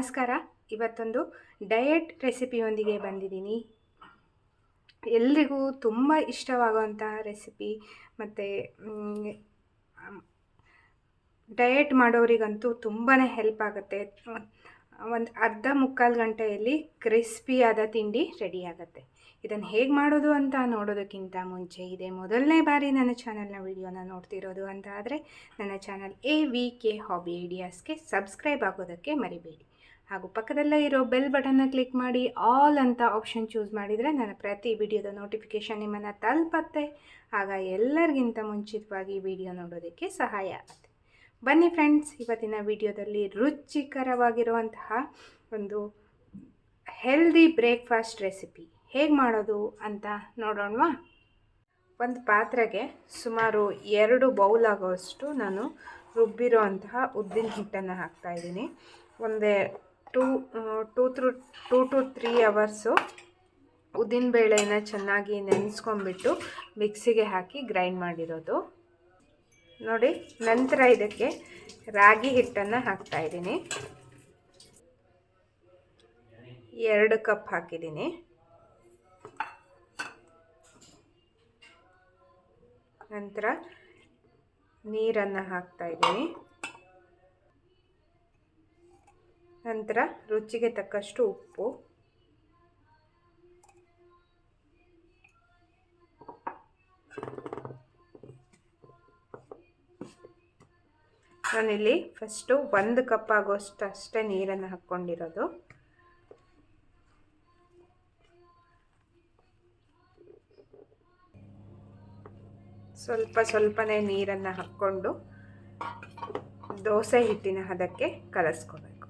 ನಮಸ್ಕಾರ. ಇವತ್ತೊಂದು ಡಯಟ್ ರೆಸಿಪಿಯೊಂದಿಗೆ ಬಂದಿದ್ದೀನಿ. ಎಲ್ರಿಗೂ ತುಂಬ ಇಷ್ಟವಾಗುವಂಥ ರೆಸಿಪಿ ಮತ್ತು ಡಯಟ್ ಮಾಡೋರಿಗಂತೂ ತುಂಬಾ ಹೆಲ್ಪ್ ಆಗುತ್ತೆ. ಒಂದು ಅರ್ಧ ಮುಕ್ಕಾಲು ಗಂಟೆಯಲ್ಲಿ ಕ್ರಿಸ್ಪಿಯಾದ ತಿಂಡಿ ರೆಡಿ ಆಗುತ್ತೆ. ಇದನ್ನು ಹೇಗೆ ಮಾಡೋದು ಅಂತ ನೋಡೋದಕ್ಕಿಂತ ಮುಂಚೆ ಇದೆ ಮೊದಲನೇ ಬಾರಿ ನನ್ನ ಚಾನಲ್ನ ವಿಡಿಯೋನ ನೋಡ್ತಿರೋದು ಅಂತ ಆದರೆ ನನ್ನ channel A V K hobby ಐಡಿಯಾಸ್ಗೆ subscribe ಆಗೋದಕ್ಕೆ ಮರಿಬೇಡಿ. ಹಾಗೂ ಪಕ್ಕದಲ್ಲೇ ಇರೋ ಬೆಲ್ ಬಟನ್ನ ಕ್ಲಿಕ್ ಮಾಡಿ ಆಲ್ ಅಂತ ಆಪ್ಷನ್ ಚೂಸ್ ಮಾಡಿದರೆ ನನ್ನ ಪ್ರತಿ ವಿಡಿಯೋದ ನೋಟಿಫಿಕೇಷನ್ ನಿಮ್ಮನ್ನು ತಲುಪತ್ತೆ. ಆಗ ಎಲ್ಲರಿಗಿಂತ ಮುಂಚಿತವಾಗಿ ವಿಡಿಯೋ ನೋಡೋದಕ್ಕೆ ಸಹಾಯ ಆಗುತ್ತೆ. ಬನ್ನಿ ಫ್ರೆಂಡ್ಸ್, ಇವತ್ತಿನ ವಿಡಿಯೋದಲ್ಲಿ ರುಚಿಕರವಾಗಿರುವಂತಹ ಒಂದು ಹೆಲ್ದಿ ಬ್ರೇಕ್ಫಾಸ್ಟ್ ರೆಸಿಪಿ ಹೇಗೆ ಮಾಡೋದು ಅಂತ ನೋಡೋಣವಾ? ಒಂದು ಪಾತ್ರೆಗೆ ಸುಮಾರು ಎರಡು ಬೌಲ್ ಆಗೋಷ್ಟು ನಾನು ರುಬ್ಬಿರೋ ಅಂತಹ ಉದ್ದಿನ ಹಿಟ್ಟನ್ನು ಹಾಕ್ತಾಯಿದ್ದೀನಿ ಒಂದೇ two two through two to three hours ಉದ್ದಿನ ಬೇಳೆನ ಚೆನ್ನಾಗಿ ನೆನೆಸ್ಕೊಂಬಿಟ್ಟು ಮಿಕ್ಸಿಗೆ ಹಾಕಿ ಗ್ರೈಂಡ್ ಮಾಡಿರೋದು. ನೋಡಿ, ನಂತರ ಇದಕ್ಕೆ ರಾಗಿ ಹಿಟ್ಟನ್ನು ಹಾಕ್ತಾ ಇದ್ದೀನಿ. ಎರಡು ಕಪ್ ಹಾಕಿದ್ದೀನಿ. ನಂತರ ನೀರನ್ನು ಹಾಕ್ತಾ ಇದ್ದೀನಿ. ನಂತರ ರುಚಿಗೆ ತಕ್ಕಷ್ಟು ಉಪ್ಪು. ನಾನಿಲ್ಲಿ ಫಸ್ಟು ಒಂದು ಕಪ್ ಆಗೋಷ್ಟು ಅಷ್ಟೇ ನೀರನ್ನು ಹಾಕ್ಕೊಂಡಿರೋದು. ಸ್ವಲ್ಪ ಸ್ವಲ್ಪನೇ ನೀರನ್ನು ಹಾಕ್ಕೊಂಡು ದೋಸೆ ಹಿಟ್ಟಿನ ಹದಕ್ಕೆ ಕಲಸ್ಕೋಬೇಕು.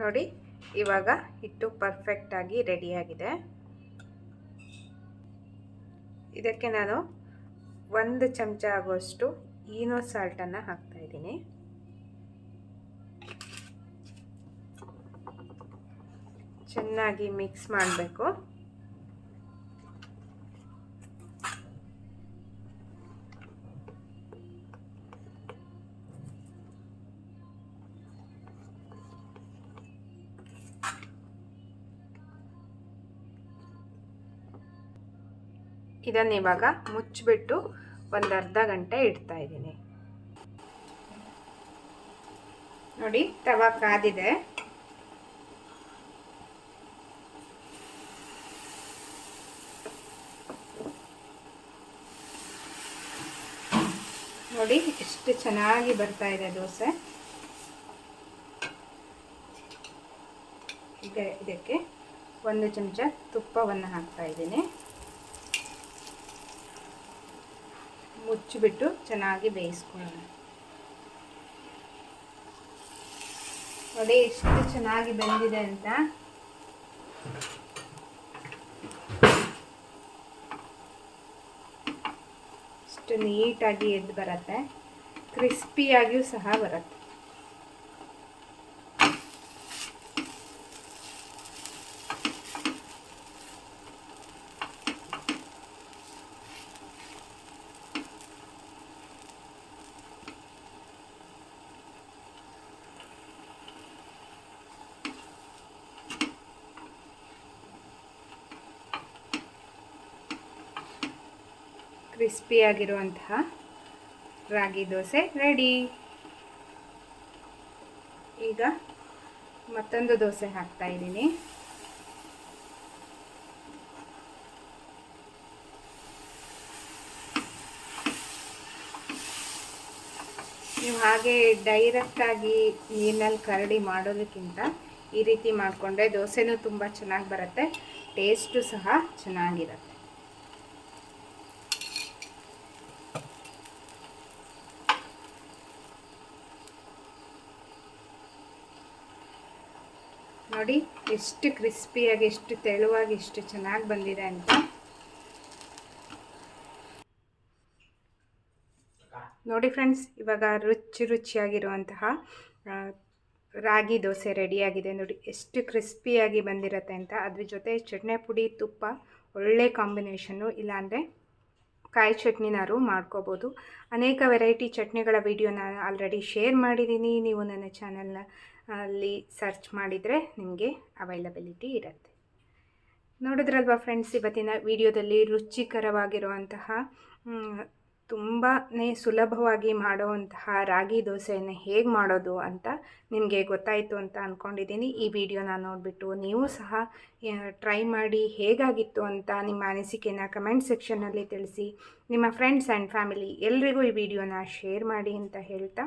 ನೋಡಿ, ಇವಾಗ ಹಿಟ್ಟು ಪರ್ಫೆಕ್ಟಾಗಿ ರೆಡಿಯಾಗಿದೆ ಇದಕ್ಕೆ ನಾನು ಒಂದು ಚಮಚ ಆಗುವಷ್ಟು ಈನೋ ಸಾಲ್ಟನ್ನು ಹಾಕ್ತಾಯಿದ್ದೀನಿ ಚೆನ್ನಾಗಿ ಮಿಕ್ಸ್ ಮಾಡಬೇಕು. ಇದನ್ನು ಇವಾಗ ಮುಚ್ಚಿಬಿಟ್ಟು ಒಂದು ಅರ್ಧ ಗಂಟೆ ಇಡ್ತಾ ಇದ್ದೀನಿ. ನೋಡಿ, ತವಾ ಕಾದಿದೆ. ನೋಡಿ, ಎಷ್ಟು ಚೆನ್ನಾಗಿ ಬರ್ತಾ ಇದೆ ದೋಸೆ. ಈಗ ಇದಕ್ಕೆ ಒಂದು ಚಮಚ ತುಪ್ಪವನ್ನು ಹಾಕ್ತಾ ಇದ್ದೀನಿ. ಮುಚ್ಚಿಬಿಟ್ಟು ಚೆನ್ನಾಗಿ ಬೇಯಿಸ್ಕೊಳ್ಳೋಣ. ನೋಡಿ, ಎಷ್ಟು ಚೆನ್ನಾಗಿ ಬಂದಿದೆ ಅಂತ. ಇಷ್ಟು ನೀಟಾಗಿ ಎದ್ದು ಬರುತ್ತೆ. ಕ್ರಿಸ್ಪಿಯಾಗಿಯೂ ಸಹ ಬರುತ್ತೆ. ಕ್ರಿಸ್ಪಿಯಾಗಿರುವಂತಹ ರಾಗಿ ದೋಸೆ ರೆಡಿ. ಈಗ ಮತ್ತೊಂದು ದೋಸೆ ಹಾಕ್ತಾ ಇದ್ದೀನಿ. ನೀವು ಹಾಗೆ ಡೈರೆಕ್ಟಾಗಿ ನೀರಿನಲ್ಲಿ ಕರಡಿ ಮಾಡೋದಕ್ಕಿಂತ ಈ ರೀತಿ ಮಾಡಿಕೊಂಡ್ರೆ ದೋಸೆನೂ ತುಂಬ ಚೆನ್ನಾಗಿ ಬರುತ್ತೆ ಟೇಸ್ಟು ಸಹ ಚೆನ್ನಾಗಿರುತ್ತೆ. ನೋಡಿ, ಎಷ್ಟು ಕ್ರಿಸ್ಪಿಯಾಗಿ ಎಷ್ಟು ತೆಳುವಾಗಿ, ಎಷ್ಟು ಚೆನ್ನಾಗಿ ಬಂದಿದೆ ಅಂತ. ನೋಡಿ ಫ್ರೆಂಡ್ಸ್ ಇವಾಗ ರುಚಿ ರುಚಿಯಾಗಿರುವಂತಹ ರಾಗಿ ದೋಸೆ ರೆಡಿಯಾಗಿದೆ ನೋಡಿ, ಎಷ್ಟು ಕ್ರಿಸ್ಪಿಯಾಗಿ ಬಂದಿರುತ್ತೆ ಅಂತ. ಅದ್ರ ಜೊತೆ ಚಟ್ನಿ ಪುಡಿ, ತುಪ್ಪ, ಒಳ್ಳೆ ಕಾಂಬಿನೇಷನ್ನು ಇಲ್ಲಾಂದರೆ ಕಾಯಿ ಚಟ್ನಿನಾರು ಮಾಡ್ಕೋಬೋದು. ಅನೇಕ ವೆರೈಟಿ ಚಟ್ನಿಗಳ ವಿಡಿಯೋನ ಆಲ್ರೆಡಿ ಶೇರ್ ಮಾಡಿದ್ದೀನಿ. ನೀವು ನನ್ನ ಚಾನಲ್ನ ಅಲ್ಲಿ ಸರ್ಚ್ ಮಾಡಿದರೆ ನಿಮಗೆ ಅವೈಲಬಿಲಿಟಿ ಇರುತ್ತೆ. ನೋಡಿದ್ರಲ್ವಾ ಫ್ರೆಂಡ್ಸ್ ಇವತ್ತಿನ ವಿಡಿಯೋದಲ್ಲಿ ರುಚಿಕರವಾಗಿರುವಂತಹ ತುಂಬಾ ಸುಲಭವಾಗಿ ಮಾಡುವಂತಹ ರಾಗಿ ದೋಸೆಯನ್ನು ಹೇಗೆ ಮಾಡೋದು ಅಂತ ನಿಮಗೆ ಗೊತ್ತಾಯಿತು ಅಂತ ಅಂದ್ಕೊಂಡಿದ್ದೀನಿ ಈ ವಿಡಿಯೋನ ನೋಡಿಬಿಟ್ಟು ನೀವು ಸಹ ಟ್ರೈ ಮಾಡಿ ಹೇಗಾಗಿತ್ತು ಅಂತ ನಿಮ್ಮ ಅನಿಸಿಕೆನ ಕಮೆಂಟ್ ಸೆಕ್ಷನ್ನಲ್ಲಿ ತಿಳಿಸಿ. ನಿಮ್ಮ ಫ್ರೆಂಡ್ಸ್ ಆ್ಯಂಡ್ ಫ್ಯಾಮಿಲಿ ಎಲ್ರಿಗೂ ಈ ವಿಡಿಯೋನ ಶೇರ್ ಮಾಡಿ ಅಂತ ಹೇಳ್ತಾ